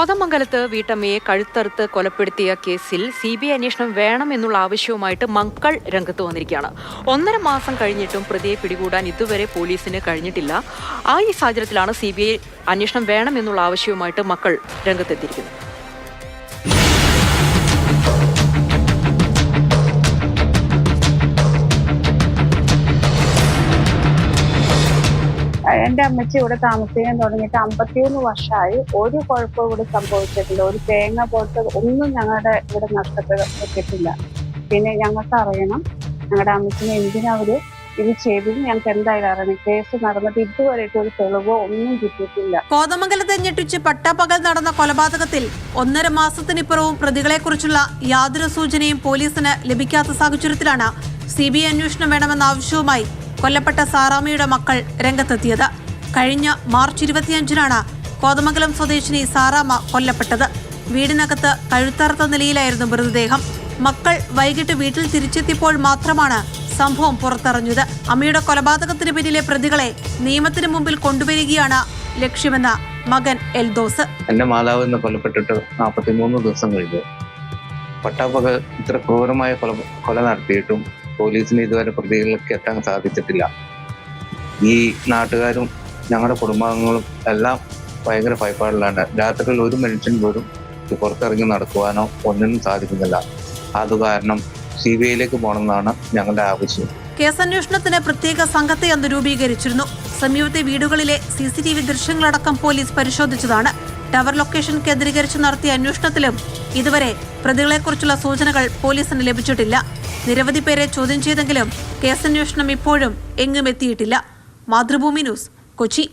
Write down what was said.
കോതമംഗലത്ത് വീട്ടമ്മയെ കഴുത്തറുത്ത് കൊലപ്പെടുത്തിയ കേസിൽ സി ബി ഐ അന്വേഷണം വേണമെന്നുള്ള ആവശ്യവുമായിട്ട് മക്കൾ രംഗത്ത് വന്നിരിക്കുകയാണ്. ഒന്നര മാസം കഴിഞ്ഞിട്ടും പ്രതിയെ പിടികൂടാൻ ഇതുവരെ പോലീസിന് കഴിഞ്ഞിട്ടില്ല. ആ ഈ സാഹചര്യത്തിലാണ് സി ബി ഐ അന്വേഷണം വേണമെന്നുള്ള ആവശ്യവുമായിട്ട് മക്കൾ രംഗത്തെത്തിയിരിക്കുന്നത്. എന്റെ അമ്മച്ചി ഇവിടെ താമസിക്കാൻ തുടങ്ങിയിട്ട് അമ്പത്തിയൊന്ന് വർഷമായി ഒരു കുഴപ്പവും ഇവിടെ സംഭവിച്ചിട്ടില്ല. ഒരു തേങ്ങ പോലത്തെ ഒന്നും ഞങ്ങളുടെ ഇവിടെ നഷ്ടപ്പെട്ടിട്ടില്ല. പിന്നെ ഞങ്ങൾക്ക് അറിയണം ഞങ്ങളുടെ അമ്മച്ചിനെ എന്തിനാ ഇത് ചെയ്തത് ഞങ്ങൾക്ക് എന്തായാലും അറിയണം. കേസ് നടന്നിട്ട് ഇതുവരെയായിട്ട് ഒരു തെളിവോ ഒന്നും കിട്ടിയിട്ടില്ല. കോതമംഗലത്തെ ഞെട്ടിച്ച് പട്ടാപ്പകൽ നടന്ന കൊലപാതകത്തിൽ ഒന്നര മാസത്തിനിപ്പുറവും പ്രതികളെക്കുറിച്ചുള്ള യാതൊരു സൂചനയും പോലീസിന് ലഭിക്കാത്ത സാഹചര്യത്തിലാണ് സി ബി ഐ അന്വേഷണം വേണമെന്ന ആവശ്യവുമായി കൊല്ലപ്പെട്ട സാറാമയുടെ മക്കൾ രംഗത്തെത്തിയത്. കഴിഞ്ഞ മാർച്ച് ഇരുപത്തിയഞ്ചിനാണ് കോതമംഗലം സ്വദേശിനി സാറാമ കൊല്ലപ്പെട്ടത്. വീടിനകത്ത് കഴുത്തറുത്ത നിലയിലായിരുന്നു മൃതദേഹം. മക്കൾ വൈകിട്ട് വീട്ടിൽ തിരിച്ചെത്തിയപ്പോൾ മാത്രമാണ് സംഭവം പുറത്തറിഞ്ഞത്. അമ്മയുടെ കൊലപാതകത്തിന് പിന്നിലെ പ്രതികളെ നിയമത്തിന് മുമ്പിൽ കൊണ്ടുവരികയാണ് ലക്ഷ്യമെന്ന മകൻ എൽദോസ്. എന്റെ മാതാവ് ഇന്ന് കൊല്ലപ്പെട്ടിട്ട് നാൽപ്പത്തിമൂന്ന് ദിവസം കഴിഞ്ഞു. പട്ടാപ്പകൽ ഇത്ര ക്രൂരമായ കൊല കൊല നടത്തിയിട്ടും പോലീസിന് ഇതുവരെ പ്രതികളിലേക്ക് എത്താൻ സാധിച്ചിട്ടില്ല. ഈ നാട്ടുകാരും ഞങ്ങളുടെ കുടുംബാംഗങ്ങളും എല്ലാം ഭയങ്കര ഭയപ്പാടിലാണ്. രാത്രിയിൽ ഒരു മനുഷ്യൻ പോലും പുറത്തിറങ്ങി നടക്കുവാനോ ഒന്നിനും സാധിക്കുന്നില്ല. അത് കാരണം സി ബി ഐയിലേക്ക് പോകണമെന്നാണ് ഞങ്ങളുടെ ആവശ്യം. കേസന്വേഷണത്തിന് പ്രത്യേക സംഘത്തെ അന്ന് രൂപീകരിച്ചിരുന്നു. സമീപത്തെ വീടുകളിലെ സി സി ടി വി ദൃശ്യങ്ങളടക്കം പോലീസ് പരിശോധിച്ചതാണ്. ടവർ ലൊക്കേഷൻ കേന്ദ്രീകരിച്ച് നടത്തിയ അന്വേഷണത്തിലും ഇതുവരെ പ്രതികളെക്കുറിച്ചുള്ള സൂചനകൾ പോലീസിന് ലഭിച്ചിട്ടില്ല. നിരവധി പേരെ ചോദ്യം ചെയ്തെങ്കിലും കേസന്വേഷണം ഇപ്പോഴും എങ്ങും എത്തിയിട്ടില്ല. മാതൃഭൂമി ന്യൂസ് കൊച്ചി.